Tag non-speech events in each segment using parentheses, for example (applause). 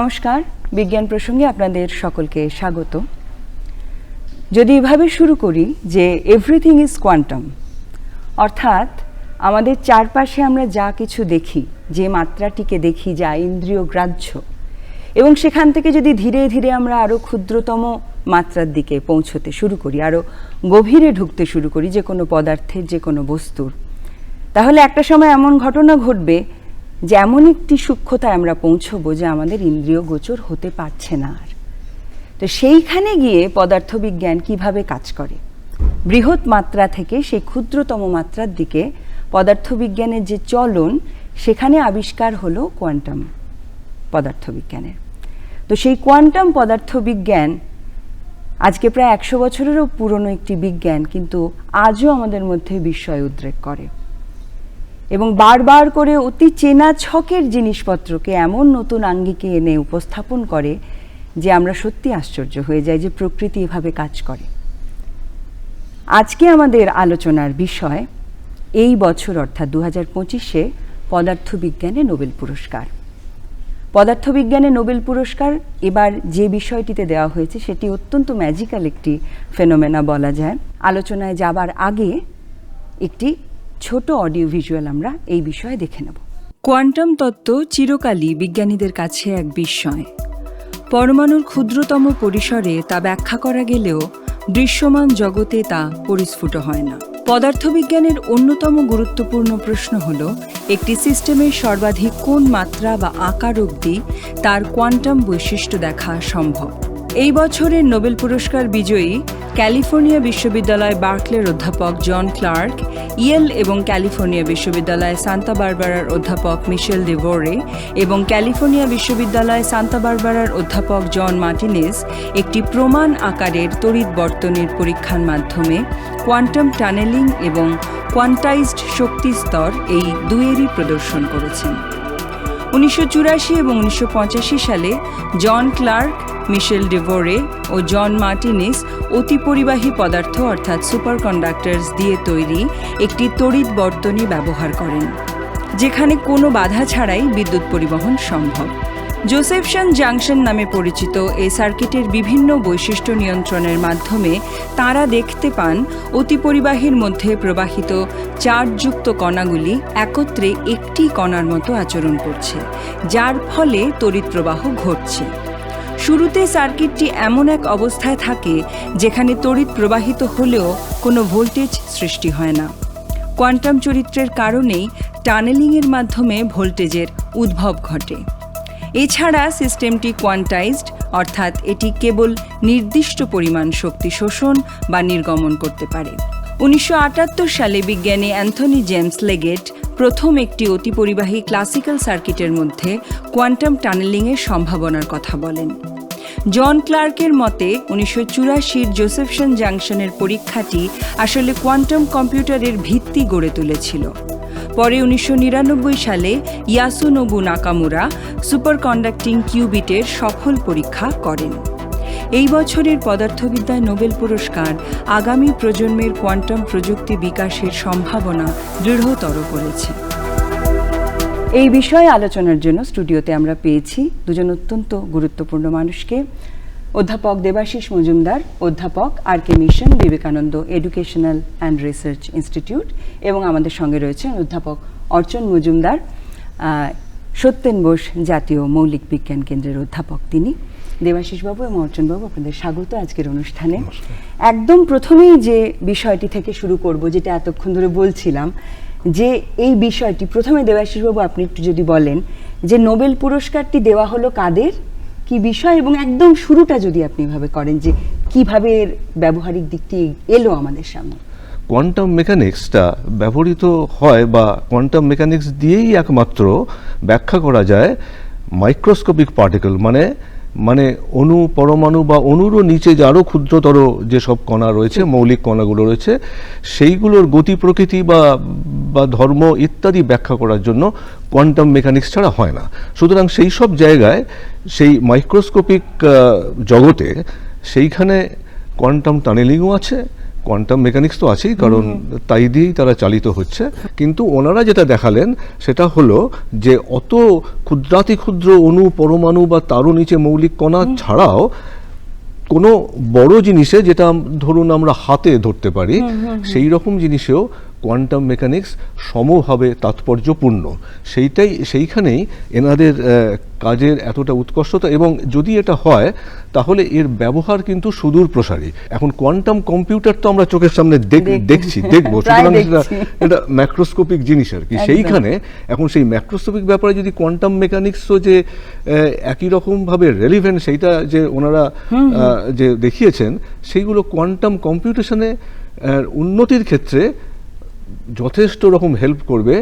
নমস্কার, বিজ্ঞান প্রসঙ্গে আপনাদের সকলকে স্বাগত। যদি এভাবে শুরু করি যে এভরিথিং ইজ কোয়ান্টাম অর্থাৎ আমাদের চারপাশে আমরা যা কিছু দেখি, যে মাত্রাটিকে দেখি, যা ইন্দ্রিয় গ্রাহ্য, এবং সেখান থেকে যদি ধীরে ধীরে আমরা আরও ক্ষুদ্রতম মাত্রার দিকে পৌঁছতে শুরু করি আরও গভীরে ঢুকতে শুরু করি যে কোনো পদার্থের, যে কোনো বস্তুর, তাহলে একটা সময় এমন ঘটনা ঘটবে যে এমন একটি সূক্ষ্মতায় আমরা পৌঁছবো যে আমাদের ইন্দ্রিয় গোচর হতে পারছে না আর। তো সেইখানে গিয়ে পদার্থবিজ্ঞান কীভাবে কাজ করে? বৃহৎ মাত্রা থেকে সেই ক্ষুদ্রতম মাত্রার দিকে পদার্থবিজ্ঞানের যে চলন, সেখানে আবিষ্কার হলো কোয়ান্টাম পদার্থবিজ্ঞানের। তো সেই কোয়ান্টাম পদার্থবিজ্ঞান আজকে প্রায় একশো বছরেরও পুরনো একটি বিজ্ঞান, কিন্তু আজও আমাদের মধ্যে বিস্ময় উদ্রেক করে। এবং বারবার করে অতি চেনা ছকের জিনিসপত্রকে এমন নতুন আঙ্গিকে এনে উপস্থাপন করে যে আমরা সত্যি আশ্চর্য হয়ে যাই যে প্রকৃতি এভাবে কাজ করে। আজকে আমাদের আলোচনার বিষয় এই বছর অর্থাৎ দু হাজার পঁচিশে পদার্থবিজ্ঞানে নোবেল পুরস্কার। পদার্থবিজ্ঞানে নোবেল পুরস্কার এবার যে বিষয়টিতে দেওয়া হয়েছে সেটি অত্যন্ত ম্যাজিক্যাল একটি ফেনোমেনা বলা যায়। আলোচনায় যাবার আগে একটি ছোট অডিও ভিজুয়াল আমরা এই বিষয়ে দেখে নেব। কোয়ান্টাম তত্ত্ব চিরকালই বিজ্ঞানীদের কাছে এক বিস্ময়। পরমাণুর ক্ষুদ্রতম পরিসরে তা ব্যাখ্যা করা গেলেও দৃশ্যমান জগতে তা পরিস্ফুট হয় না। পদার্থবিজ্ঞানের অন্যতম গুরুত্বপূর্ণ প্রশ্ন হল, একটি সিস্টেমের সর্বাধিক কোন মাত্রা বা আকার অবধি তার কোয়ান্টাম বৈশিষ্ট্য দেখা সম্ভব? এই বছরের নোবেল পুরস্কার বিজয়ী ক্যালিফোর্নিয়া বিশ্ববিদ্যালয় বার্কলের অধ্যাপক জন ক্লার্ক, ইয়েল এবং ক্যালিফোর্নিয়া বিশ্ববিদ্যালয় সান্তা বারবারার অধ্যাপক মিশেল ডেভোরে এবং ক্যালিফোর্নিয়া বিশ্ববিদ্যালয় সান্তা বারবারার অধ্যাপক জন মার্টিনেস একটি প্রমাণ আকারের তড়িৎ বর্তনের পরীক্ষার মাধ্যমে কোয়ান্টাম টানেলিং এবং কোয়ান্টাইজড শক্তি স্তর এই দুয়েরই প্রদর্শন করেছেন। উনিশশো চুরাশি এবং উনিশশো পঁচাশি সালে জন ক্লার্ক মিশেল ডেভোরে ও জন মার্টিনিস অতিপরিবাহী পদার্থ অর্থাৎ সুপার কন্ডাক্টার্স দিয়ে তৈরি একটি তড়িৎ বর্তনী ব্যবহার করেন, যেখানে কোনো বাধা ছাড়াই বিদ্যুৎ পরিবহন সম্ভব। জোসেফসন জাংশন নামে পরিচিত এই সার্কিটের বিভিন্ন বৈশিষ্ট্য নিয়ন্ত্রণের মাধ্যমে তারা দেখতে পান অতিপরিবাহীর মধ্যে প্রবাহিত চার্জযুক্ত কণাগুলি একত্রে একটি কণার মতো আচরণ করছে, যার ফলে তড়িৎ প্রবাহ ঘটছে। শুরুতে সার্কিটটি এমন এক অবস্থায় থাকে যেখানে তড়িৎ প্রবাহিত হলেও কোনো ভোল্টেজ সৃষ্টি হয় না। কোয়ান্টাম চরিত্রের কারণেই টানেলিংয়ের মাধ্যমে ভোল্টেজের উদ্ভব ঘটে। এছাড়া সিস্টেমটি কোয়ান্টাইজড, অর্থাৎ এটি কেবল নির্দিষ্ট পরিমাণ শক্তি শোষণ বা নির্গমন করতে পারে। উনিশশো আটাত্তর সালে বিজ্ঞানী অ্যান্থনি জেমস লেগেট প্রথম একটি অতিপরিবাহী ক্লাসিক্যাল সার্কিটের মধ্যে কোয়ান্টাম টানেলিংয়ের সম্ভাবনার কথা বলেন। জন ক্লার্কের মতে, উনিশশো চুরাশির জোসেফসন জাংশনের পরীক্ষাটি আসলে কোয়ান্টাম কম্পিউটারের ভিত্তি গড়ে তুলেছিল। পরে উনিশশো নিরানব্বই সালে ইয়াসুনবু নাকামুরা সুপার কন্ডাক্টিং কিউবিটের সফল পরীক্ষা করেন। এই বছরের পদার্থবিদ্যায় নোবেল পুরস্কার আগামী প্রজন্মের কোয়ান্টাম প্রযুক্তি বিকাশের সম্ভাবনা দৃঢ়তর করেছে। এই বিষয়ে আলোচনার জন্য স্টুডিওতে আমরা পেয়েছি দুজন অত্যন্ত গুরুত্বপূর্ণ মানুষকে। অধ্যাপক দেবাশিস মজুমদার, অধ্যাপক R K Mission Vivekananda Educational and Research Institute এবং আমাদের সঙ্গে রয়েছেন অধ্যাপক অর্চন মজুমদার সত্যেন বোস জাতীয় মৌলিক বিজ্ঞান কেন্দ্রের অধ্যাপক তিনি। দেবাশিসবাবু এবং অর্চনবাবু আপনাদের স্বাগত আজকের অনুষ্ঠানে। একদম প্রথমেই যে বিষয়টি থেকে শুরু করব যেটা এতক্ষণ ধরে বলছিলাম যে এই বিষয়টি প্রথমে দেবাশিসবাবু আপনি একটু যদি বলেন যে নোবেল পুরস্কারটি দেওয়া হলো কাদের? কি বিষয়? এবং একদম শুরুটা যদি আপনি এভাবে করেন যে কীভাবে এর ব্যবহারিক দিকটি এলো আমাদের সামনে। কোয়ান্টাম মেকানিক্সটা ব্যবহৃত হয় বা কোয়ান্টাম মেকানিক্স দিয়েই একমাত্র ব্যাখ্যা করা যায় মাইক্রোস্কোপিক পার্টিকেল মানে মানে অনু পরমাণু বা অণুরও নিচে যে আরও ক্ষুদ্রতর যেসব কণা রয়েছে, মৌলিক কণাগুলো রয়েছে, সেইগুলোর গতি প্রকৃতি বা বা ধর্ম ইত্যাদি ব্যাখ্যা করার জন্য কোয়ান্টাম মেকানিক্স ছাড়া হয় না। সুতরাং সেই সব জায়গায়, সেই মাইক্রোস্কোপিক জগতে সেইখানে কোয়ান্টাম টানেলিংও আছে কোয়ান্টাম মেকানিক্স তো আছেই কারণ তাই দিয়েই তারা চালিত হচ্ছে। কিন্তু ওনারা যেটা দেখালেন সেটা হলো যে অত ক্ষুদ্রাতি ক্ষুদ্র অণু পরমাণু বা তারও নিচে মৌলিক কণা ছাড়াও কোনো বড় জিনিসে যেটা ধরুন আমরা হাতে ধরতে পারি সেই রকম জিনিসেও কোয়ান্টাম মেকানিক্স সমভাবে তাৎপর্যপূর্ণ। সেইটাই সেইখানেই এনাদের কাজের এতটা উৎকর্ষতা এবং যদি এটা হয় তাহলে এর ব্যবহার কিন্তু সুদূর প্রসারী। এখন কোয়ান্টাম কম্পিউটার তো আমরা চোখের সামনে দেখ- দেখ- দেখছি দেখব। (laughs) সুতরাং এটা ম্যাক্রোস্কোপিক জিনিস আর কি। সেইখানে এখন সেই ম্যাক্রোস্কোপিক ব্যাপারে যদি কোয়ান্টাম মেকানিক্সও যে একই রকমভাবে রেলিভেন্ট সেইটা যে ওনারা যে দেখিয়েছেন সেইগুলো কোয়ান্টাম কম্পিউটেশনে উন্নতির ক্ষেত্রে যথেষ্ট রকম হেল্প করবে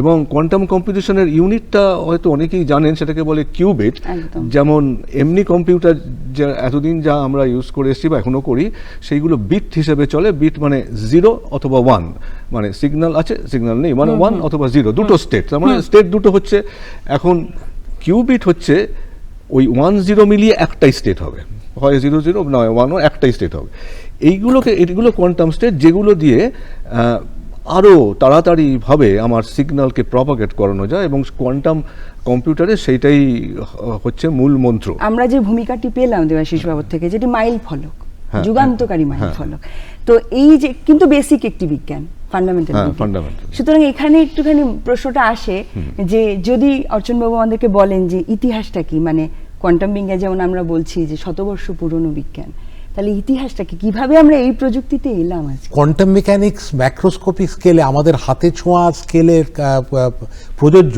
এবং কোয়ান্টাম কম্পিউটেশনের ইউনিটটা হয়তো অনেকেই জানেন সেটাকে বলে কিউবিট যেমন এমনি কম্পিউটার যা এতদিন যা আমরা ইউজ করে এসেছি বা এখনও করি সেইগুলো বিট হিসেবে চলে। বিট মানে জিরো অথবা ওয়ান মানে সিগনাল আছে সিগনাল নেই। মানে ওয়ান অথবা জিরো দুটো স্টেট তার মানে স্টেট দুটো হচ্ছে এখন কিউবিট হচ্ছে ওই ওয়ান জিরো মিলিয়ে একটাই স্টেট হবে। হয় জিরো জিরো নয় ওয়ানও একটাই স্টেট হবে। এইগুলোকে এগুলো কোয়ান্টাম স্টেট যেগুলো দিয়ে আরও তাড়াতাড়িভাবে আমার সিগন্যালকে প্রপাগেট করানো যায় এবং কোয়ান্টাম কম্পিউটারে সেইটাই হচ্ছে মূল মন্ত্র। আমরা যে ভূমিকাটি পেলাম দেবাশিস বাবুর থেকে যেটি মাইল ফলক হ্যাঁ, যুগান্তকারী মাইল হ্যাঁ। ফলক। তো এই যে কিন্তু বেসিক একটি বিজ্ঞান ফান্ডামেন্টাল হ্যাঁ, সুতরাং এখানে একটুখানি প্রশ্নটা আসে যে যদি অর্চনবাবু আমাদেরকে বলেন যে ইতিহাসটা কি? মানে কোয়ান্টাম বিজ্ঞান যেমন আমরা বলছি যে শতবর্ষ পুরনো বিজ্ঞান। তাহলে ইতিহাসটা কি? কীভাবে আমরা এই প্রযুক্তিতে এলাম আজকে? কোয়ান্টাম মেকানিক্স ম্যাক্রোস্কোপিক স্কেলে আমাদের হাতে ছোঁয়া স্কেলের প্রযোজ্য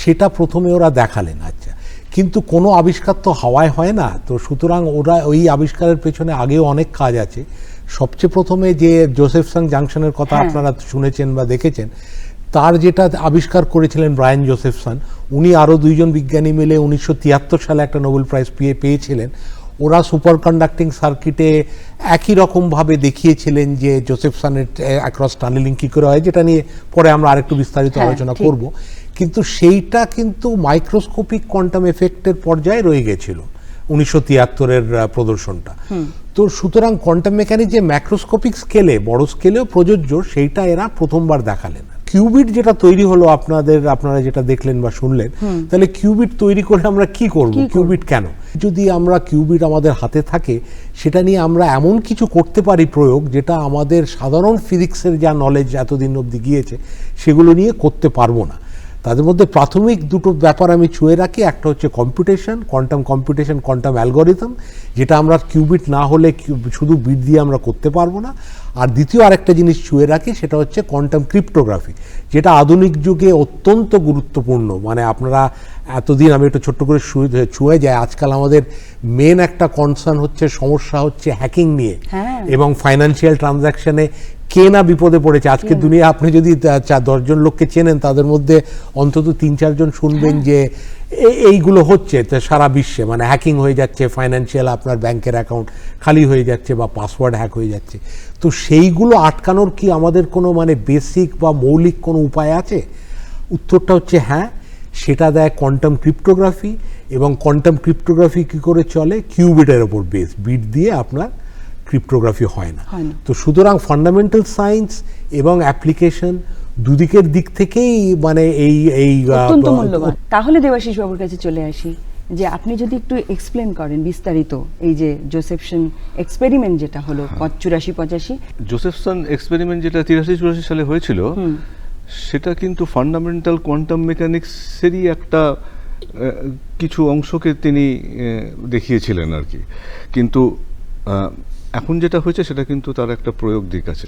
সেটা প্রথমে ওরা দেখালেন আচ্ছা। কিন্তু কোনো আবিষ্কার তো হাওয়ায় হয় না। তো সুতরাং ওরা ওই আবিষ্কারের পেছনে আগেও অনেক কাজ আছে। সবচেয়ে প্রথমে যে জোসেফসন জাংশনের কথা হ্যাঁ। আপনারা শুনেছেন বা দেখেছেন তার যেটা আবিষ্কার করেছিলেন ব্রায়ান জোসেফসন উনি আরও দুইজন বিজ্ঞানী মিলে উনিশশো তিয়াত্তর সালে একটা নোবেল প্রাইজ পেয়ে পেয়েছিলেন। ওরা সুপার কন্ডাক্টিং সার্কিটে একই রকমভাবে দেখিয়েছিলেন যে জোসেফসনের অ্যাক্রস টানেলিং কী করে হয় যেটা নিয়ে পরে আমরা আরেকটু বিস্তারিত হ্যাঁ, আলোচনা। করব। কিন্তু সেইটা কিন্তু মাইক্রোস্কোপিক কোয়ান্টাম এফেক্টের পর্যায়ে রয়ে গেছিল উনিশশো তিয়াত্তরের প্রদর্শনটা। তো সুতরাং কোয়ান্টাম মেকানিক যে ম্যাক্রোস্কোপিক স্কেলে বড় স্কেলেও প্রযোজ্য সেইটা এরা প্রথমবার দেখালেন। কিউবিট যেটা তৈরি হলো আপনাদের আপনারা যেটা দেখলেন বা শুনলেন তাহলে কিউবিট তৈরি করে আমরা কি করব? কিউবিট কেন? যদি আমরা কিউবিট আমাদের হাতে থাকে সেটা নিয়ে আমরা এমন কিছু করতে পারি প্রয়োগ যেটা আমাদের সাধারণ ফিজিক্সের যা নলেজ এতদিন অবধি গিয়েছে সেগুলো নিয়ে করতে পারব না। তাদের মধ্যে প্রাথমিক দুটো ব্যাপার আমি ছুঁয়ে রাখি একটা হচ্ছে computation quantum computation quantum algorithm যেটা আমরা কিউবিট না হলে শুধু বিট দিয়ে আমরা করতে পারব না। আর দ্বিতীয় আরেকটা জিনিস ছুঁয়ে রাখি সেটা হচ্ছে কোয়ান্টাম ক্রিপ্টোগ্রাফি যেটা আধুনিক যুগে অত্যন্ত গুরুত্বপূর্ণ। মানে আপনারা এতদিন আমি একটু ছোট্ট করে ছুঁয়ে- যাই আজকাল আমাদের মেন একটা কনসার্ন হচ্ছে সমস্যা হচ্ছে হ্যাকিং নিয়ে হ্যাঁ। এবং ফাইন্যান্সিয়াল ট্রানজাকশনে কে না বিপদে পড়েছে। আজকের দুনিয়া আপনি যদি দশজন লোককে চেনেন তাদের মধ্যে অন্তত তিন চারজন শুনবেন যে এ- এইগুলো হচ্ছে তো সারা বিশ্বে। মানে হ্যাকিং হয়ে যাচ্ছে ফাইন্যান্সিয়াল আপনার ব্যাংকের অ্যাকাউন্ট খালি হয়ে যাচ্ছে বা পাসওয়ার্ড হ্যাক হয়ে যাচ্ছে। তো সেইগুলো আটকানোর কি আমাদের কোনো মানে বেসিক বা মৌলিক কোনো উপায় আছে? উত্তরটা হচ্ছে হ্যাঁ সেটা দেয় কোয়ান্টাম ক্রিপ্টোগ্রাফি এবং কোয়ান্টাম ক্রিপ্টোগ্রাফি কি করে চলে? কিউবিটের ওপর বেস বিট দিয়ে আপনার ক্রিপ্টোগ্রাফি হয় না। তো সুতরাং ফান্ডামেন্টাল সায়েন্স এবং অ্যাপ্লিকেশন দুদিকের দিক থেকেই মানে এই এই অত্যন্ত মূল্যবান। তাহলে দেবাশিস বাবুর কাছে চলে আসি যে আপনি যদি একটু এক্সপ্লেন করেন বিস্তারিত এই যে জোসেফসন এক্সপেরিমেন্ট যেটা হলো চুরাশি পঁচাশি। জোসেফসন এক্সপেরিমেন্ট যেটা তিরাশি চুরাশি সালে হয়েছিল সেটা কিন্তু ফান্ডামেন্টাল কোয়ান্টাম মেকানিক্সেরই একটা কিছু অংশকে তিনি দেখিয়েছিলেন আর কি। কিন্তু এখন যেটা হয়েছে সেটা কিন্তু তার একটা প্রয়োগ দিক আছে।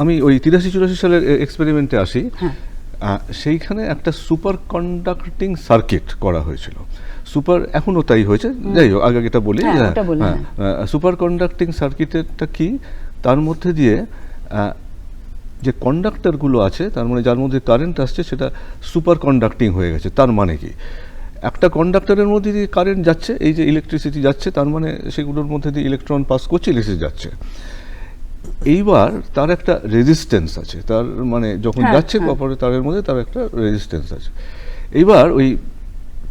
আমি ওই তিরাশি চুরাশি সালের এক্সপেরিমেন্টে আসি। হ্যাঁ। সেইখানে একটা সুপার কন্ডাক্টিং সার্কিট করা হয়েছিল। সুপার এখনও তাই হয়েছে। যাই হোক আগে এটা বলি হ্যাঁ, সুপার কন্ডাক্টিং সার্কিটেরটা কি? তার মধ্যে দিয়ে যে কন্ডাক্টরগুলো আছে তার মানে যার মধ্যে কারেন্ট আসছে সেটা সুপার কন্ডাক্টিং হয়ে গেছে। তার মানে কি? একটা কন্ডাক্টরের মধ্যে দিয়ে কারেন্ট যাচ্ছে এই যে ইলেকট্রিসিটি যাচ্ছে তার মানে সেগুলোর মধ্যে দিয়ে ইলেকট্রন পাস করছে ইলেকট্রিসিটি যাচ্ছে। এইবার তার একটা রেজিস্ট্যান্স আছে। তার মানে যখন হ্যাঁ, যাচ্ছে হ্যাঁ। কপারে তারের মধ্যে তার একটা রেজিস্ট্যান্স আছে। এইবার ওই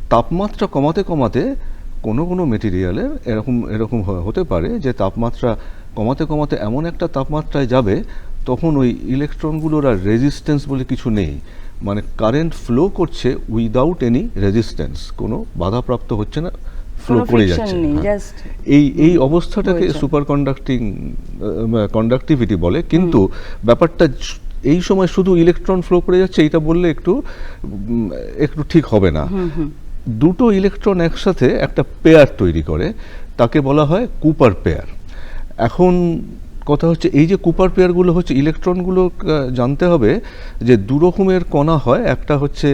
তাপমাত্রা কমাতে কমাতে কোনো কোনো মেটেরিয়ালের এরকম এরকম হতে পারে যে তাপমাত্রা কমাতে কমাতে এমন একটা তাপমাত্রায় যাবে তখন ওই ইলেকট্রনগুলোর আর রেজিস্ট্যান্স বলে কিছু নেই। মানে কারেন্ট ফ্লো করছে উইদাউট এনি রেজিস্ট্যান্স কোনো বাধাপ্রাপ্ত হচ্ছে না। ফ্লো করে যাচ্ছে হ্যাঁ। এই এই অবস্থাটাকে সুপার কন্ডাক্টিং কন্ডাক্টিভিটি বলে কিন্তু ব্যাপারটা এই সময় শুধু ইলেকট্রন ফ্লো করে যাচ্ছে এটা বললে একটু একটু ঠিক হবে না। দুটো ইলেকট্রন একসাথে একটা পেয়ার তৈরি করে তাকে বলা হয় কুপার পেয়ার এখন কথা হচ্ছে এই যে কুপার পেয়ারগুলো হচ্ছে ইলেকট্রনগুলো জানতে হবে যে দু রকমের কণা হয় একটা হচ্ছে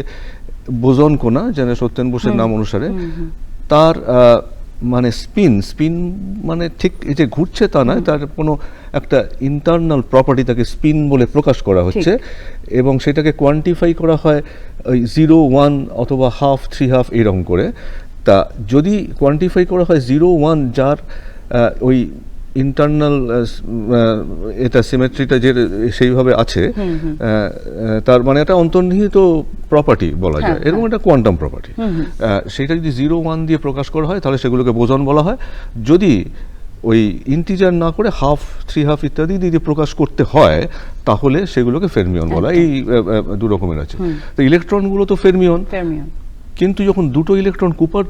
বোজন কণা যেন সত্যেন বোসের নাম অনুসারে। তার মানে স্পিন স্পিন মানে ঠিক এই যে ঘুরছে তা নয় তার কোনো একটা ইন্টারনাল প্রপার্টি তাকে স্পিন বলে প্রকাশ করা হচ্ছে এবং সেটাকে কোয়ান্টিফাই করা হয় ওই জিরো ওয়ান অথবা হাফ থ্রি হাফ এরকম করে। তা যদি কোয়ান্টিফাই করা হয় জিরো ওয়ান যার ওই ইন্টারনাল এটা সিমেট্রিটা যে সেইভাবে আছে আহ, তার মানে একটা অন্তর্নিহিত প্রপার্টি বলা যায়। হ্যাঁ, এরকম একটা কোয়ান্টাম প্রপার্টি সেটা যদি জিরো ওয়ান দিয়ে প্রকাশ করা হয় তাহলে সেগুলোকে বোজন বলা হয়। যদি ওই ইন্টিজার না করে হাফ থ্রি হাফ ইত্যাদি দিয়ে প্রকাশ করতে হয় তাহলে সেগুলোকে ফেরমিয়ন বলা হয়। এই আহ, আহ, দু রকমের আছে তো ইলেকট্রনগুলো তো ফেরমিয়ন কিন্তু যখন দুটো ইলেকট্রন কুপার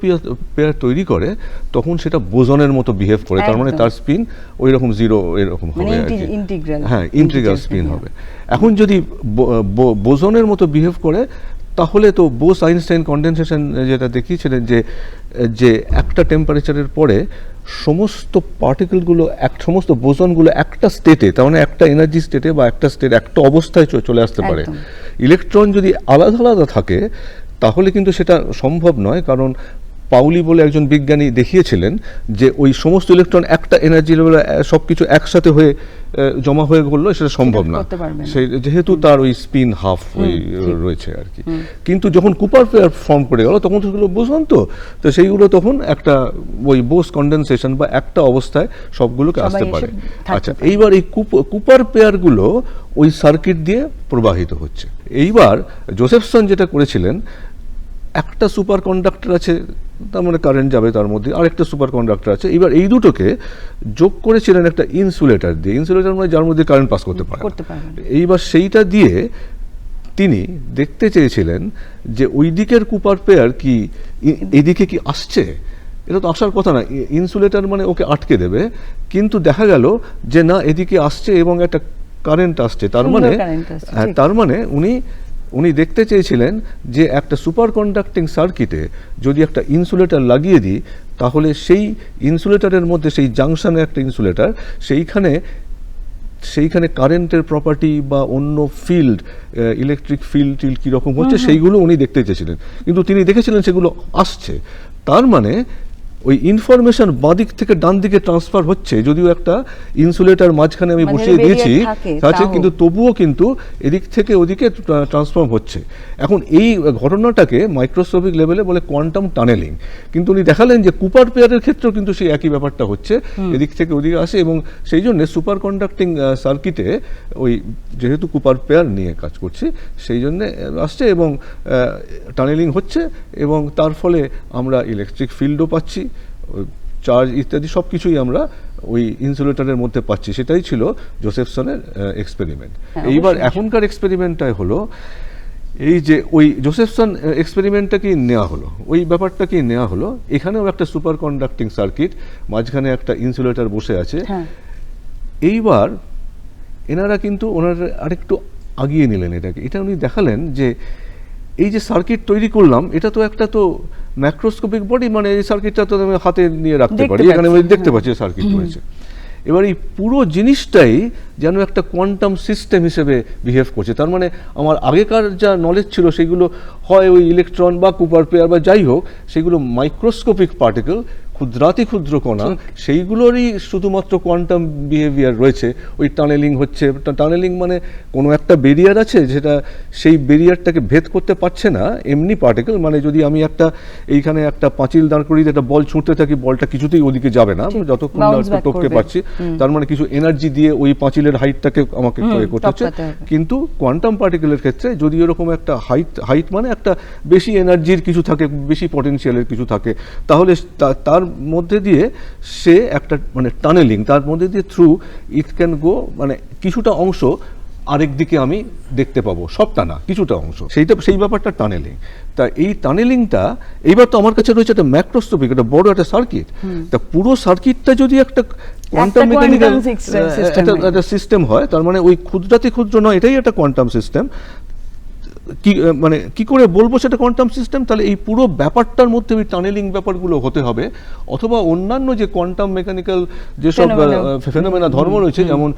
পেয়ার তৈরি করে তখন সেটা বোজনের মতো বিহেভ করে তার মানে তার স্পিন ওই রকম জিরো এরকম মানে হবে হ্যাঁ ইন্টিগ্রাল স্পিন হ্যাঁ। হবে। এখন যদি বোজনের মতো বিহেভ করে তাহলে তো বোস আইনস্টাইন কন্ডেনসেশন যেটা দেখিয়েছিলেন যে যে একটা টেম্পারেচারের পরে সমস্ত পার্টিকেলগুলো এক সমস্ত বোজনগুলো একটা স্টেটে তার মানে একটা এনার্জি স্টেটে বা একটা স্টেট একটা অবস্থায় চলে আসতে পারে। ইলেকট্রন যদি আলাদা আলাদা থাকে তাহলে কিন্তু সেটা সম্ভব নয় কারণ পাউলি বলে একজন বিজ্ঞানী দেখিয়েছিলেন যে ওই সমস্ত ইলেকট্রন একটা এনার্জি লেভেল সব কিছু একসাথে হয়ে জমা হয়ে বলল সেটা সম্ভব না। সেই যেহেতু তার ওই স্পিন হাফ ওই রয়েছে আর কি। কিন্তু যখন কুপার পেয়ার ফর্ম করে গেল তখন তো সেগুলো বোঝন তো তো সেইগুলো তখন একটা ওই বোস কন্ডেনসেশন বা একটা অবস্থায় সবগুলোকে আসতে পারে। আচ্ছা এইবার এই কুপ- কুপার পেয়ারগুলো ওই সার্কিট দিয়ে প্রবাহিত হচ্ছে। এইবার জোসেফসন যেটা করেছিলেন একটা সুপার কন্ডাক্টর আছে তার মানে কারেন্ট যাবে তার মধ্যে আরেকটা সুপার কন্ডাক্টর আছে। এবার এই দুটোকে যোগ করেছিলেন একটা ইনসুলেটর দিয়ে। ইনসুলেটর মানে যার মধ্যে কারেন্ট পাস করতে পারে। এইবার সেইটা দিয়ে তিনি দেখতে চেয়েছিলেন যে ওই দিকের কুপার পেয়ার কি এদিকে কি আসছে? এটা তো আসার কথা না। ইনসুলেটর মানে ওকে আটকে দেবে। কিন্তু দেখা গেল যে না এদিকে আসছে এবং একটা কারেন্ট আসছে। তার মানে হ্যাঁ। তার মানে উনি উনি দেখতে চেয়েছিলেন যে একটা সুপার কন্ডাক্টিং সার্কিটে যদি একটা ইনসুলেটর লাগিয়ে দিই তাহলে সেই ইনসুলেটরের মধ্যে সেই জাংশনে একটা ইনসুলেটর সেইখানে সেইখানে কারেন্টের প্রপার্টি বা অন্য ফিল্ড ইলেকট্রিক ফিল্ড টিল কীরকম হচ্ছে সেইগুলো উনি দেখতে চেয়েছিলেন। কিন্তু তিনি দেখেছিলেন সেগুলো আসছে। তার মানে ওই ইনফরমেশন বাঁদিক থেকে ডান দিকে ট্রান্সফার হচ্ছে যদিও একটা ইনসুলেটর মাঝখানে আমি বসিয়ে দিয়েছি আছে কিন্তু তবুও কিন্তু এদিক থেকে ওদিকে ট্রান্সফর্ম হচ্ছে। এখন এই ঘটনাটাকে মাইক্রোস্কোপিক লেভেলে বলে কোয়ান্টাম টানেলিং কিন্তু উনি দেখালেন যে কুপার পেয়ারের ক্ষেত্রেও কিন্তু সেই একই ব্যাপারটা হচ্ছে এদিক থেকে ওদিকে আসে এবং সেই জন্য সুপার কন্ডাক্টিং সার্কিটে ওই যেহেতু কুপার পেয়ার নিয়ে কাজ করছি সেই জন্যে আসছে এবং টানেলিং হচ্ছে এবং তার ফলে আমরা ইলেকট্রিক ফিল্ডও পাচ্ছি। চার্জ ইত্যাদি সব কিছুই আমরা ওই ইনসুলেটরের মধ্যে পাচ্ছি। সেটাই ছিল জোসেফসনের এক্সপেরিমেন্ট হ্যাঁ, এইবার এখনকার এক্সপেরিমেন্টটাই হলো এই যে ওই জোসেফসন এক্সপেরিমেন্টটা কি নেওয়া হলো? ওই ব্যাপারটা কি নেওয়া হলো? এখানেও একটা সুপার কন্ডাক্টিং সার্কিট মাঝখানে একটা ইনসুলেটর বসে আছে। হ্যাঁ। এইবার এনারা কিন্তু ওনারা আরেকটু আগিয়ে নিলেন এটাকে। এটা উনি দেখালেন যে এই যে সার্কিট তৈরি করলাম এটা তো একটা তো ম্যাক্রোস্কোপিক বডি মানে এই সার্কিটটা তো আমি হাতে নিয়ে রাখতে পারি। এখানে আমি দেখতে পাচ্ছি সার্কিট রয়েছে। এবার এই পুরো জিনিসটাই যেন একটা কোয়ান্টাম সিস্টেম হিসেবে বিহেভ করছে। তার মানে আমার আগেকার যা নলেজ ছিল সেগুলো হয় ওই ইলেকট্রন বা কুপার পেয়ার বা যাই হোক সেগুলো মাইক্রোস্কোপিক পার্টিকেল ক্ষুদ্রাতি ক্ষুদ্র কণা সেইগুলোরই শুধুমাত্র কোয়ান্টাম বিহেভিয়ার রয়েছে। ওই টানেলিং হচ্ছে। টানেলিং মানে কোনো একটা বেরিয়ার আছে যেটা সেই বেরিয়ারটাকে ভেদ করতে পারছে না। এমনি পার্টিকেল মানে যদি আমি একটা এইখানে একটা পাঁচিল দাঁড় করিয়ে একটা বল ছুঁড়তে থাকি বলটা কিছুতেই ওদিকে যাবে না। যতক্ষণ না টপকে। পাচ্ছি তার মানে কিছু এনার্জি দিয়ে ওই পাঁচিলের হাইটটাকে আমাকে এ করতে হচ্ছে। কিন্তু কোয়ান্টাম পার্টিকেলের ক্ষেত্রে যদি এরকম একটা হাইট হাইট মানে একটা বেশি এনার্জির কিছু থাকে বেশি পটেনশিয়ালের কিছু থাকে তাহলে তার মধ্যে দিয়ে সে একটা মানে টানেলিং তার মধ্যে দিয়ে থ্রু ইট ক্যান গো মানে কিছুটা অংশ আরেক দিকে আমি দেখতে পাবো সবটা না কিছুটা অংশ। সেইটা সেই ব্যাপারটা টানেলিং তা এই টানেলিংটা এইবার তো আমার কাছে রয়েছে একটা ম্যাক্রোস্কোপিক একটা বড় একটা সার্কিট তা পুরো সার্কিটটা যদি একটা কোয়ান্টাম মেকানিক্যাল। একটা সিস্টেম হয় তার মানে ওই ক্ষুদ্রাতি ক্ষুদ্র নয় এটাই একটা কোয়ান্টাম সিস্টেম কি মানে কি করে বলব সেটা কোয়ান্টাম সিস্টেম? তাহলে এই পুরো ব্যাপারটার মধ্যে ওই টানেলিং ব্যাপারগুলো হতে হবে। অথবা অন্যান্য যে কোয়ান্টাম মেকানিক্যাল যেসব ফেনোমেনা ধর্ম রয়েছে যেমন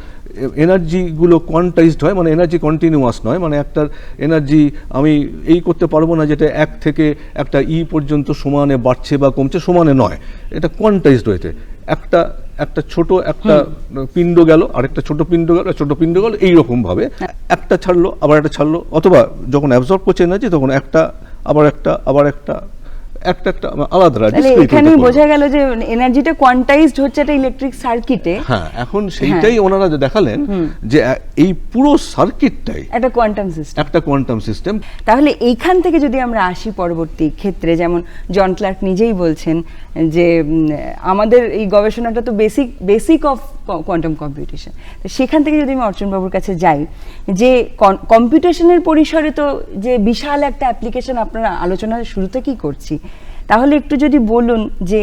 এনার্জিগুলো কোয়ান্টাইজড হয় মানে এনার্জি কন্টিনিউয়াস নয় মানে একটার এনার্জি আমি এই করতে পারব না যেটা এক থেকে একটা ই পর্যন্ত সমানে বাড়ছে বা কমছে সমানে নয়। এটা কোয়ান্টাইজড হয়েছে। একটা একটা ছোট একটা পিণ্ড গেল, আরেকটা ছোট পিণ্ড গেল, ছোট পিণ্ড গেল এইরকম ভাবে একটা ছাড়লো, আবার একটা ছাড়লো, অথবা যখন অ্যাবজর্ব করছে এনার্জি তখন একটা, আবার একটা আবার একটা একটা একটা আলাদা এখানেই। বোঝা গেল যে এনার্জিটা কোয়ান্টাইজড হচ্ছে একটা ইলেকট্রিক সার্কিটে হ্যাঁ এখন সেইটাই ওনারা যে দেখালেন যে এই পুরো সার্কিটটাই একটা কোয়ান্টাম সিস্টেম একটা কোয়ান্টাম সিস্টেম তাহলে এইখান থেকে যদি আমরা আসি পরবর্তী ক্ষেত্রে যেমন জন ক্লার্ক নিজেই বলছেন যে আমাদের এই গবেষণাটা তো basic basic of quantum computation সেখান থেকে যদি আমি অর্চনবাবুর কাছে যাই যে কম্পিউটেশনের পরিসরে তো যে বিশাল একটা অ্যাপ্লিকেশন আপনারা আলোচনার শুরুতে কি করছি তাহলে একটু যদি বলুন যে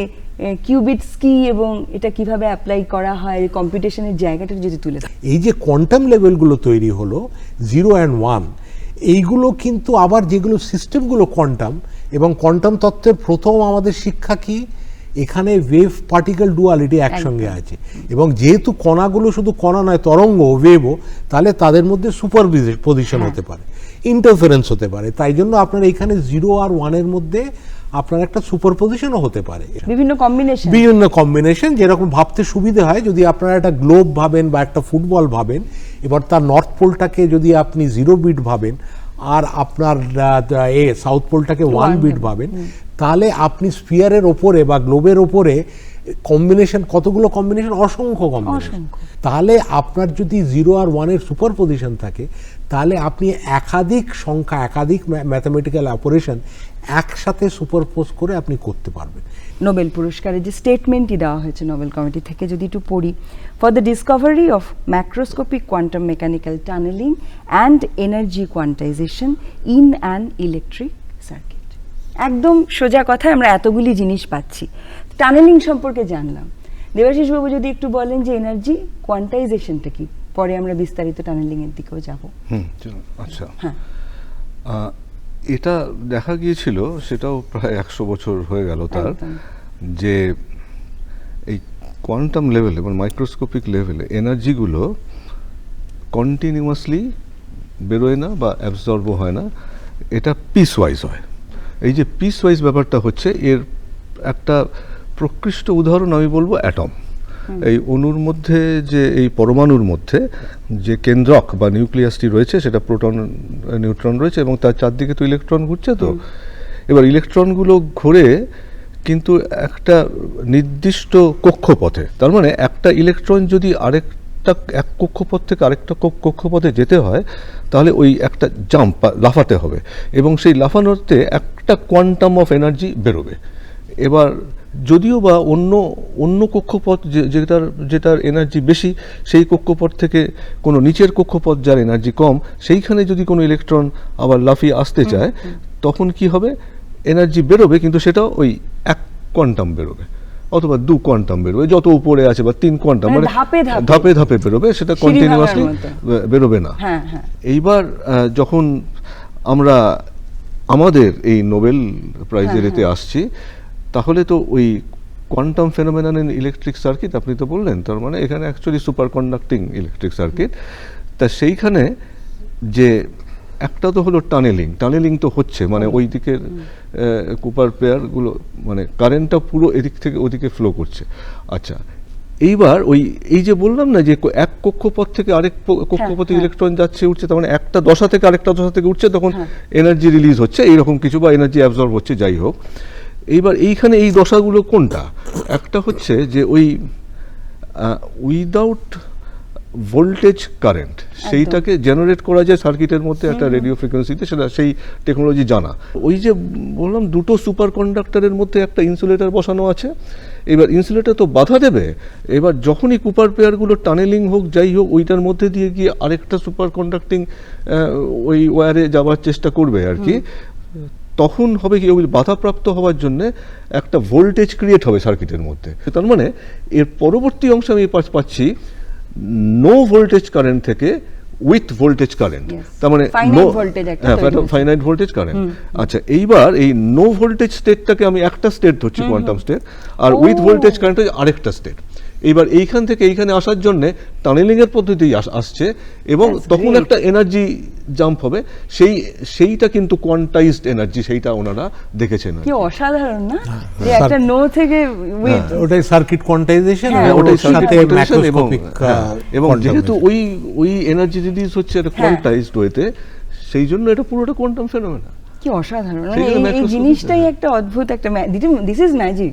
কিউবিটস কি এবং এটা কীভাবে অ্যাপ্লাই করা হয়? কম্পিটিশনের জায়গাটা যদি তুলে। এই যে কোয়ান্টাম লেভেলগুলো তৈরি হলো জিরো অ্যান্ড ওয়ান এইগুলো কিন্তু আবার যেগুলো সিস্টেমগুলো কোয়ান্টাম এবং কোয়ান্টাম তত্ত্বের প্রথম আমাদের শিক্ষা কি? এখানে ওয়েভ পার্টিকেল ডুয়ালিটি একসঙ্গে আছে। এবং যেহেতু কণাগুলো শুধু কণা নয় তরঙ্গ ওয়েভও তাহলে তাদের মধ্যে সুপার পজিশন হতে পারে ইন্টারফারেন্স হতে পারে। তাই জন্য আপনার এখানে জিরো আর ওয়ানের মধ্যে আপনার একটা সুপার পজিশনও হতে পারে। বিভিন্ন কম্বিনেশন বিভিন্ন কম্বিনেশন যেরকম ভাবতে সুবিধে হয় যদি আপনারা একটা গ্লোব ভাবেন বা একটা ফুটবল ভাবেন এবার তার নর্থ পোলটাকে যদি আপনি জিরো বিট ভাবেন আর আপনার এ সাউথ পোলটাকে ওয়ান বিট ভাবেন তাহলে আপনি স্পিয়ারের ওপরে বা গ্লোবের ওপরে কম্বিনেশন কতগুলো কম্বিনেশন অসংখ্য কম্বিনেশন তাহলে আপনার যদি জিরো আর ওয়ানের সুপার পজিশন থাকে তাহলে আপনি একাধিক সংখ্যা একাধিক ম্যাথামেটিক্যাল অপারেশন একসাথে সুপারপোজ করে আপনি করতে পারবেন। নোবেল পুরস্কারের যে স্টেটমেন্টটি দেওয়া হয়েছে নোবেল কমিটি থেকে যদি একটু পড়ি for the discovery of macroscopic quantum mechanical tunneling and energy quantization in an electric circuit একদম সোজা কথায় আমরা এতগুলি জিনিস পাচ্ছি। টানেলিং সম্পর্কে জানলাম। দেবাশিস বাবু যদি একটু বলেন যে এনার্জি কোয়ান্টাইজেশনটা কি? পরে আমরা বিস্তারিত টানেলিং এর দিকেও যাব। হুম চলুন, আচ্ছা। হ্যাঁ। এটা দেখা গিয়েছিল সেটাও প্রায় একশো বছর হয়ে গেল তার যে এই কোয়ান্টাম লেভেলে মানে মাইক্রোস্কোপিক লেভেলে এনার্জিগুলো কন্টিনিউয়াসলি বেরোয় না বা অ্যাবজর্বও হয় না এটা পিস ওয়াইজ হয়। এই যে পিস ওয়াইজ ব্যাপারটা হচ্ছে এর একটা প্রকৃষ্ট উদাহরণ আমি বলব অ্যাটম এই অণুর মধ্যে যে এই পরমাণুর মধ্যে যে কেন্দ্রক বা নিউক্লিয়াসটি রয়েছে সেটা প্রোটন নিউট্রন রয়েছে এবং তার চারদিকে তো ইলেকট্রন ঘুরছে তো। এবার ইলেকট্রনগুলো ঘুরে কিন্তু একটা নির্দিষ্ট কক্ষপথে তার মানে একটা ইলেকট্রন যদি আরেকটা এক কক্ষপথ থেকে আরেকটা কক্ষপথে যেতে হয় তাহলে ওই একটা জাম্প লাফাতে হবে এবং সেই লাফানোতে একটা কোয়ান্টাম অফ এনার্জি বেরোবে। এবার যদিও বা অন্য অন্য কক্ষপথ যেটার যেটার এনার্জি বেশি সেই কক্ষপথ থেকে কোনো নিচের কক্ষপথ যার এনার্জি কম সেইখানে যদি কোনো ইলেকট্রন আবার লাফিয়ে আসতে চায় তখন কি হবে? এনার্জি বেরোবে কিন্তু সেটা ওই এক কোয়ান্টাম বেরোবে অথবা দু কোয়ান্টাম বেরোবে যত উপরে আছে বা তিন কোয়ান্টাম মানে মানে ধাপে ধাপে। বেরোবে সেটা কন্টিনিউয়াসলি বেরোবে না। হ্যাঁ হ্যাঁ। এইবার যখন আমরা আমাদের এই নোবেল প্রাইজের এতে আসছি তাহলে তো ওই quantum phenomenon in electric circuit আপনি তো বললেন তার মানে এখানে actually superconducting electric circuit তা সেইখানে যে একটা তো হলো টানেলিং টানেলিং তো হচ্ছে মানে ওই দিকের কুপার পেয়ারগুলো মানে কারেন্টটা পুরো এদিক থেকে ওদিকে ফ্লো করছে। আচ্ছা এইবার ওই এই যে বললাম না যে এক কক্ষপথ থেকে আরেক প- কক্ষপথে হ্যাঁ। ইলেকট্রন যাচ্ছে উঠছে তার মানে একটা দশা থেকে আরেকটা দশা থেকে উঠছে তখন হ্যাঁ। এনার্জি রিলিজ হচ্ছে এইরকম কিছু বা এনার্জি অ্যাবজর্ব হচ্ছে যাই হোক। এইবার এইখানে এই দশাগুলো কোনটা? একটা হচ্ছে যে ওই উইদাউট ভোল্টেজ কারেন্ট সেইটাকে জেনারেট করা যায় সার্কিটের মধ্যে একটা রেডিও ফ্রিকোয়েন্সিতে সেটা সেই টেকনোলজি জানা। ওই যে বললাম দুটো সুপার কন্ডাক্টরের মধ্যে একটা ইনসুলেটর বসানো আছে এবার ইনসুলেটর তো বাধা দেবে এবার যখনই কুপার পেয়ারগুলো টানেলিং হোক যাই হোক ওইটার মধ্যে দিয়ে গিয়ে আরেকটা সুপার কন্ডাক্টিং ওই ওয়ারে যাওয়ার চেষ্টা করবে আর কি। তখন হবে কি ওই বাধাপ্রাপ্ত হওয়ার জন্য একটা ভোল্টেজ ক্রিয়েট হবে সার্কিটের মধ্যে। তার মানে এর পরবর্তী অংশে আমি পাচ্ছি নো ভোল্টেজ কারেন্ট থেকে উইথ ভোল্টেজ কারেন্ট তার মানে হ্যাঁ ফাইনাইট ভোল্টেজ কারেন্ট আচ্ছা এইবার এই নো ভোল্টেজ স্টেটটাকে আমি একটা স্টেট ধরছি কোয়ান্টাম স্টেট আর উইথ ভোল্টেজ কারেন্ট আরেকটা স্টেট এইবার এইখান থেকে এইখানে আসার জন্য টানেলিং এর পদ্ধতি আসছে এবং তখন একটা এনার্জি জাম্প হবে। সেই সেইটা কিন্তু কোয়ান্টাইজড এনার্জি সেইটা ওনারা দেখেছেন কি। অসাধারণ না? হ্যাঁ, যে একটা নো থেকে উইথ ওটাই সার্কিট কোয়ান্টাইজেশন হ্যাঁ, হ্যাঁ, ওটাই সাথে ম্যাক্রোস্কোপিক হ্যাঁ, এবং যেহেতু ওই ওই এনার্জি রিলিজ হচ্ছে একটা হ্যাঁ। কোয়ান্টাইজড ওয়েতে সেই জন্য এটা পুরোটা কোয়ান্টাম ফেনোমেনা কি অসাধারণ। মানে এই- জিনিসটাই হ্যাঁ। একটা অদ্ভুত একটা দিস ইজ ম্যাজিক।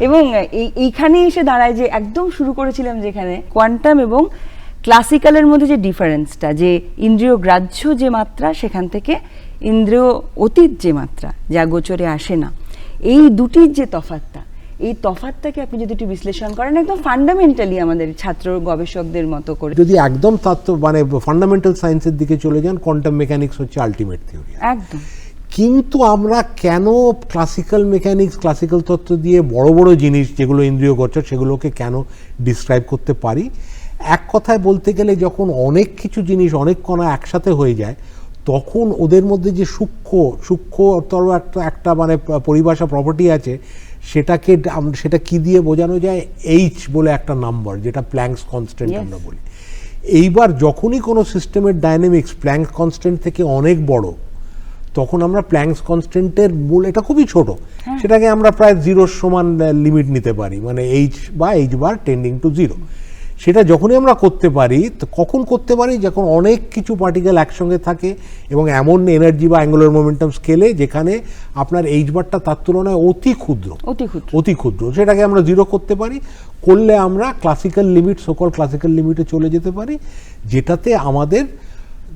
এবং এইখানে এসে দাঁড়ায় যে একদম শুরু করেছিলাম যেখানে কোয়ান্টাম এবং ক্লাসিক্যালের মধ্যে যে ডিফারেন্সটা যে ইন্দ্রিয় গ্রাহ্য যে মাত্রা সেখান থেকে ইন্দ্রিয় অতীত যে মাত্রা যা গোচরে আসে না। এই দুটির যে তফাতটা এই তফাতটাকে আপনি যদি একটু বিশ্লেষণ করেন একদম ফান্ডামেন্টালি আমাদের ছাত্র গবেষকদের মতো করে। যদি একদম তত্ত্ব মানে ফান্ডামেন্টাল সায়েন্সের দিকে চলে যান কোয়ান্টাম মেকানিক্স হচ্ছে আলটিমেট থিওরি একদম। কিন্তু আমরা কেন ক্লাসিক্যাল মেকানিক্স ক্লাসিক্যাল তত্ত্ব দিয়ে বড় বড় জিনিস যেগুলো ইন্দ্রিয় গোচর সেগুলোকে কেন ডিসক্রাইব করতে পারি? এক কথায় বলতে গেলে যখন অনেক কিছু জিনিস অনেক কণা একসাথে হয়ে যায় তখন ওদের মধ্যে যে সূক্ষ্ম সূক্ষ্মতর একটা একটা মানে পরিভাষা প্রপার্টি আছে সেটাকে সেটা কি দিয়ে বোঝানো যায়? এইচ বলে একটা নাম্বার যেটা প্ল্যাঙ্কস কনস্ট্যান্ট আমরা বলি। এইবার যখনই কোনো সিস্টেমের ডাইনামিক্স প্ল্যাঙ্ক কনস্ট্যান্ট থেকে অনেক বড় তখন আমরা প্ল্যাঙ্কস কনস্ট্যান্টের মূল এটা খুবই ছোট। সেটাকে আমরা প্রায় জিরোর সমান লিমিট নিতে পারি। মানে এইচ বা H bar tending to zero সেটা যখনই আমরা করতে পারি তো কখন করতে পারি? যখন অনেক কিছু পার্টিকেল একসঙ্গে থাকে এবং এমন এনার্জি বা অ্যাঙ্গুলার মোমেন্টাম স্কেলে যেখানে আপনার এইচ বারটা তার তুলনায় অতি ক্ষুদ্র। অতি ক্ষুদ্র। অতি ক্ষুদ্র। সেটাকে আমরা জিরো করতে পারি। করলে আমরা ক্লাসিক্যাল লিমিট সকল ক্লাসিক্যাল লিমিটে চলে যেতে পারি যেটাতে আমাদের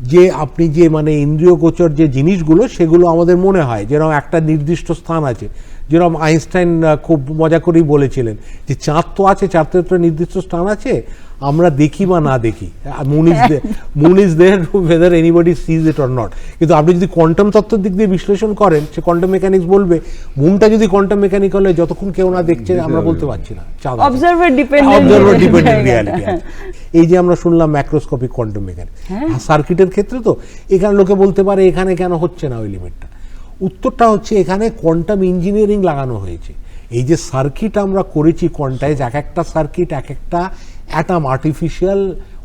যে আপনি যে মানে ইন্দ্রিয় গোচর যে জিনিসগুলো, সেগুলো আমাদের মনে হয়। যেরকম একটা নির্দিষ্ট স্থান আছে। যেরকম আইনস্টাইন খুব মজা করেই বলেছিলেন যে চাঁদ তো আছে চাঁদ তো নির্দিষ্ট স্থান আছে। আমরা দেখি বা না দেখি। Moon is moon is there whether anybody sees it or not কিন্তু আপনি যদি কোয়ান্টাম তত্ত্বের দিক দিয়ে বিশ্লেষণ করেন সে কোয়ান্টাম মেকানিক্স বলবে মুনটা যদি কোয়ান্টাম মেকানিক্যাল হয় যতক্ষণ কেউ না দেখছে আমরা বলতে পারছি না। Observer জায়গাটা। dependent reality আছে। এই যে আমরা শুনলাম ম্যাক্রোস্কোপিক কোয়ান্টাম মেকানিক্স সার্কিটের ক্ষেত্রে তো এখানে লোকে বলতে পারে এখানে কেন হচ্ছে না ওই লিমিটটা উত্তরটা হচ্ছে এখানে কোয়ান্টাম ইঞ্জিনিয়ারিং লাগানো হয়েছে। এই যে সার্কিট আমরা করেছি কোয়ান্টাইজ এক একটা সার্কিট এক একটা অ্যাটাম আর্টিফিশিয়াল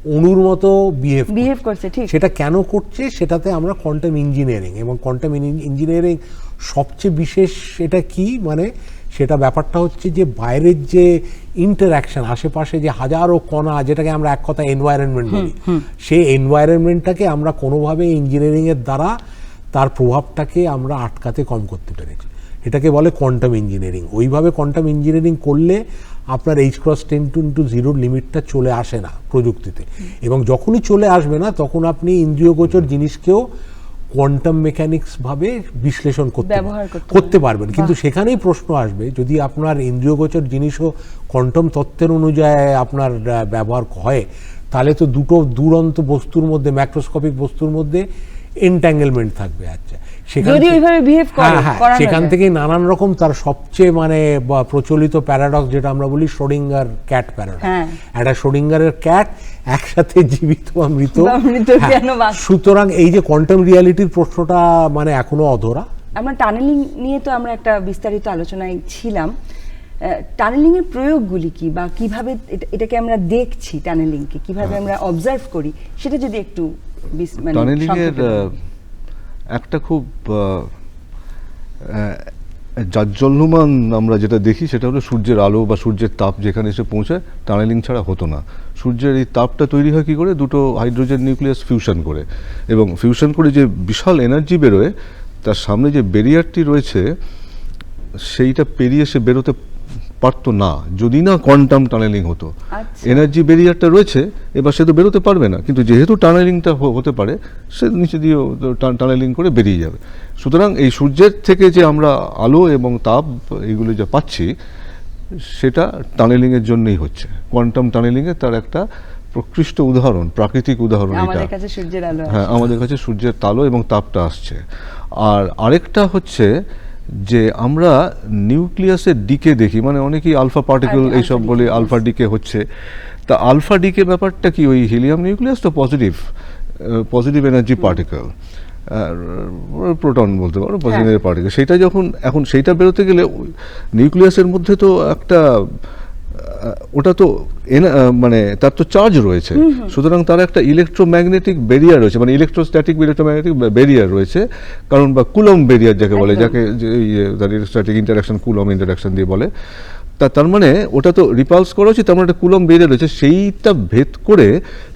অণুর মতো বিহেভ Behave করছে, ঠিক। সেটা কেন করছে? সেটাতে আমরা কোয়ান্টাম ইঞ্জিনিয়ারিং এবং কোয়ান্টাম ইঞ্জিনিয়ারিং সবচেয়ে বিশেষ এটা কি? মানে সেটা ব্যাপারটা হচ্ছে যে বাইরের যে ইন্টারাকশন আশেপাশে যে হাজারো কণা যেটাকে আমরা এক কথা এনভায়রনমেন্ট বলি সেই এনভায়রনমেন্টটাকে আমরা কোনোভাবে ইঞ্জিনিয়ারিংয়ের দ্বারা তার প্রভাবটাকে আমরা আটকাতে কম করতে পেরেছি। এটাকে বলে কোয়ান্টাম ইঞ্জিনিয়ারিং ওইভাবে কোয়ান্টাম ইঞ্জিনিয়ারিং করলে আপনার H cross tend to into জিরোর লিমিটটা চলে আসে না প্রযুক্তিতে। এবং যখনই চলে আসবে না তখন আপনি ইন্দ্রিয়গোচর জিনিসকেও কোয়ান্টাম মেকানিক্স ভাবে বিশ্লেষণ করতে। করতে পারবেন। কিন্তু সেখানেই প্রশ্ন আসবে যদি আপনার ইন্দ্রিয়গোচর জিনিসও কোয়ান্টাম তত্ত্বের অনুযায়ী আপনার ব্যবহার হয় তাহলে তো দুটো দুরন্ত বস্তুর মধ্যে ম্যাক্রোস্কোপিক বস্তুর মধ্যে এন্ট্যাঙ্গেলমেন্ট থাকবে। আচ্ছা যদি ওইভাবে behave করে, হ্যাঁ, হ্যাঁ, সেখান থেকে নানান রকম তার সবচেয়ে মানে প্রচলিত প্যারাডক্স যেটা আমরা বলি শোডিঙ্গার ক্যাট প্যারাডক্স হ্যাঁ। একটা শোডিঙ্গারের ক্যাট একসাথে জীবিত বা মৃত। হ্যাঁ, সুতরাং এই যে কোয়ান্টাম রিয়ালিটির প্রশ্নটা মানে এখনও অধরা। আমরা টানেলিং নিয়ে তো আমরা একটা বিস্তারিত আলোচনায় ছিলাম। টানেলিং এর প্রয়োগগুলি কি বা কীভাবে এটাকে আমরা দেখছি টানেলিংকে কীভাবে আমরা অবজার্ভ করি? সেটা যদি একটু মানে টানেলিং এর একটা খুব জাজ্জল্যমান আমরা যেটা দেখি সেটা হলো সূর্যের আলো বা সূর্যের তাপ যেখানে এসে পৌঁছায়, টানেলিং ছাড়া হতো না। সূর্যের এই তাপটা তৈরি হয় কী করে? দুটো হাইড্রোজেন নিউক্লিয়াস ফিউশন করে। এবং ফিউশন করে যে বিশাল এনার্জি বেরোয়, তার সামনে যে ব্যারিয়ারটি রয়েছে, সেইটা পেরিয়ে সে বেরোতে পারতো না যদি না কোয়ান্টাম টানেলিং হতো। আচ্ছা। এনার্জি ব্যারিয়ারটা রয়েছে এবার সে তো বেরোতে পারবে না কিন্তু যেহেতু টানেলিংটা হতে পারে সে নিচে দিয়ে টানেলিং করে বেরিয়ে যাবে। সুতরাং এই সূর্যের থেকে যে আমরা আলো এবং তাপ এগুলো যে পাচ্ছি সেটা টানেলিংয়ের জন্যই হচ্ছে। কোয়ান্টাম টানেলিংয়ে তার একটা প্রকৃষ্ট উদাহরণ প্রাকৃতিক উদাহরণ এটা। হ্যাঁ আমাদের কাছে সূর্যের তালো এবং তাপটা আসছে। আর আরেকটা হচ্ছে যে আমরা নিউক্লিয়াসের ডিকে দেখি মানে অনেকেই আলফা পার্টিকেল এইসব বলে আলফা ডিকে হচ্ছে। তা আলফা ডিকে ব্যাপারটা কি ওই হিলিয়াম নিউক্লিয়াস তো positive positive energy particle proton বলতে পারো পজিটিভ। পার্টিকেল সেটা যখন এখন সেইটা বেরোতে গেলে নিউক্লিয়াসের মধ্যে তো একটা ওটা তো মানে তার তো চার্জ রয়েছে। সুতরাং তার একটা ইলেকট্রোম্যাগনেটিক ব্যারিয়ার রয়েছে মানে ইলেকট্রোস্ট্যাটিক ইলেকট্রোম্যাগনেটিক ব্যারিয়ার রয়েছে। কারণ বা কুলম ব্যারিয়ার যাকে বলে যাকে তার ইলেকট্রোস্ট্যাটিক ইন্টারাকশন কুলম ইন্টারাকশন দিয়ে বলে। তা তার মানে ওটা তো রিপালস করা উচিত, তার মানে একটা কুলম বেরিয়ে রয়েছে। সেইটা ভেদ করে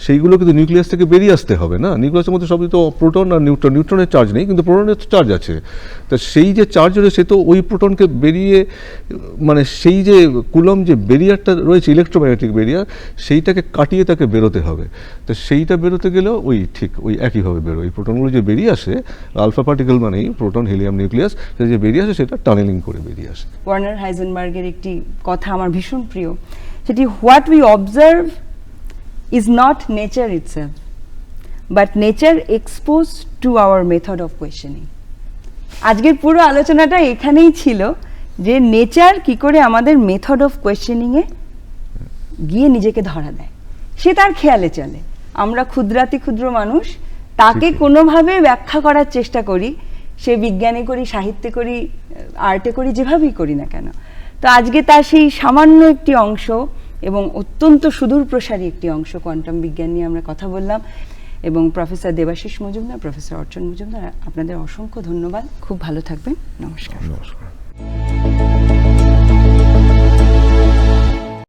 সেইগুলো কিন্তু নিউক্লিয়াস থেকে বেরিয়ে আসতে হবে, না? নিউক্লিয়াসের মধ্যে সবই তো প্রোটন আর নিউট্রন নিউট্রনের চার্জ নেই, কিন্তু প্রোটনের চার্জ আছে। তা সেই যে চার্জ রয়েছে, সে তো ওই প্রোটনকে বেরিয়ে মানে সেই যে কুলম যে বেরিয়ারটা রয়েছে ইলেকট্রোম্যাগনেটিক বেরিয়ার সেইটাকে কাটিয়ে তাকে বেরোতে হবে। তো সেইটা বেরোতে গেলেও ওই ঠিক ওই একইভাবে বেরোয়। এই প্রোটনগুলো যে বেরিয়ে আসে আলফা পার্টিকেল মানেই প্রোটন হিলিয়াম নিউক্লিয়াস সেটা যে বেরিয়ে আসে, সেটা টানেলিং করে বেরিয়ে আসে। ওয়ার্নার হাইজেনবার্গের একটি কথা আমার ভীষণ প্রিয় সেটি what we observe is not nature itself but nature expose to our method of questioning. আজকের পুরো আলোচনাটা এখানেই ছিল যে নেচার কি করে আমাদের মেথড অফ কোয়েশ্চেনিংয়ে গিয়ে নিজেকে ধরা দেয়। সে তার খেয়ালে চলে। আমরা ক্ষুদ্রাতি ক্ষুদ্র মানুষ তাকে কোনোভাবে ব্যাখ্যা করার চেষ্টা করি সে বিজ্ঞানে করি সাহিত্যে করি আর্টে করি যেভাবেই করি না কেন। তো আজকে তার সেই সামান্য একটি অংশ এবং অত্যন্ত সুদূর প্রসারী একটি অংশ কোয়ান্টাম বিজ্ঞান নিয়ে আমরা কথা বললাম। এবং প্রফেসর দেবাশিস মজুমদার, প্রফেসর অর্চন মজুমদার, আপনাদের অসংখ্য ধন্যবাদ। খুব ভালো থাকবেন। নমস্কার। নমস্কার।